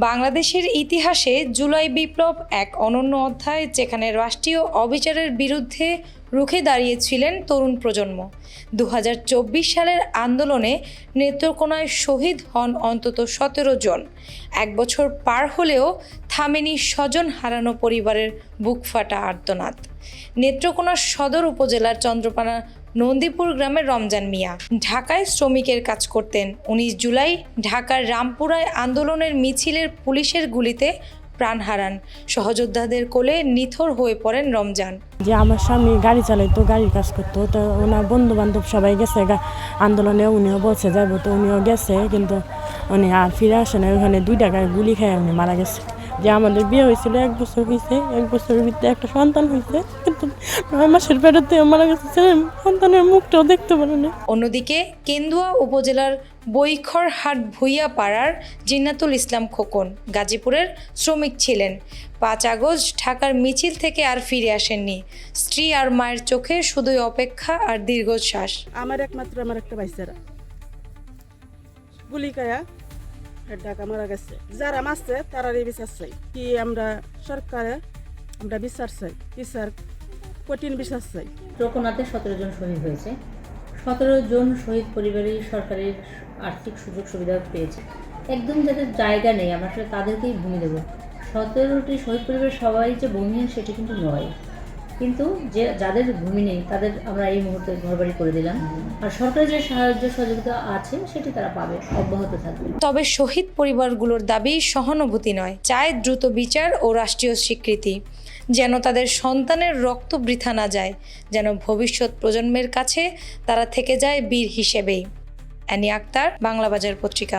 বাংলাদেশের ইতিহাসে জুলাই বিপ্লব এক অনন্য অধ্যায় যেখানে রাষ্ট্রীয় অবিচারের বিরুদ্ধে রুখে দাঁড়িয়েছিলেন তরুণ প্রজন্ম। দু হাজার চব্বিশ সালের আন্দোলনে নেত্রকোনায় শহীদ হন অন্তত সতেরো জন। এক বছর পার হলেও থামেনি স্বজন হারানো পরিবারের বুক ফাটা আর্তনাদ। নেত্রকোনা সদর উপজেলার চন্দ্রপাড়া নন্দীপুর গ্রামের রমজান মিয়া। ঢাকায় শ্রমিকের কাজ করতেন। উনিশ জুলাই ঢাকার রামপুরায় আন্দোলনের মিছিলের পুলিশের গুলিতে প্রাণ হারান। সহযোদ্ধাদের কোলে নিথর হয়ে পড়েন রমজান। যে আমার স্বামী গাড়ি চালাইতো, গাড়ির কাজ করতো, তো ওনার বন্ধু বান্ধব সবাই গেছে আন্দোলনে উনিও বলছে যাব তো। উনিও গেছে, কিন্তু উনি আর ফিরে আসে না ওখানে দুই গুলি খেয়ে উনি মারা গেছে। যে আমাদের বিয়ে হয়েছিল এক বছর হয়েছে এক বছরের ভিতরে একটা সন্তান হয়েছে। কিন্তু নয় মাসের পেটেতে মারা গেছে ছেলে সন্তানের মুখটাও দেখতে পারে না। অন্যদিকে কেন্দুয়া উপজেলার বৈখরহাট ভুইয়া পাড়ার জিন্নাতুল ইসলাম খোকন গাজীপুরের শ্রমিক ছিলেন। পাঁচ আগস্ট ঢাকার মিছিল থেকে আর ফিরে আসেননি। স্ত্রী আর মায়ের চোখে শুধুই অপেক্ষা আর দীর্ঘশ্বাস। আমার একমাত্র আমার একটা বাইসেরা গুলি ঢাকা মারা গেছে। যারা মারছে তারারই বিচার চাই। কি আমরা সরকারে আমরা বিচার চাই? বিচার কঠিন বিচার চাই। চক্রনাথে সতেরো জন শহীদ হয়েছে। সতেরো জন শহীদ পরিবারই সরকারের আর্থিক সুযোগ সুবিধা পেয়েছে। একদম যাদের জায়গা নেই, আমরা তাদেরকেই ভূমি দেবো। সতেরোটি শহীদ পরিবারের সবাই যে ভূমিহীন সেটি কিন্তু নয়। কিন্তু যে যাদের ভূমি নেই, তাদের আমরা এই মুহূর্তে ঘরবাড়ি করে দিলাম। আর সরকারের যে সাহায্য সহযোগিতা আছে, সেটি তারা পাবে, অব্যাহত থাকবে। তবে শহীদ পরিবারগুলোর দাবি সহানুভূতি নয়, চায় দ্রুত বিচার ও রাষ্ট্রীয় স্বীকৃতি। যেন তাদের সন্তানের রক্ত বৃথা না যায়, যেন ভবিষ্যৎ প্রজন্মের কাছে তারা থেকে যায় বীর হিসেবেই। অ্যানি আক্তার বাংলা বাজার পত্রিকা।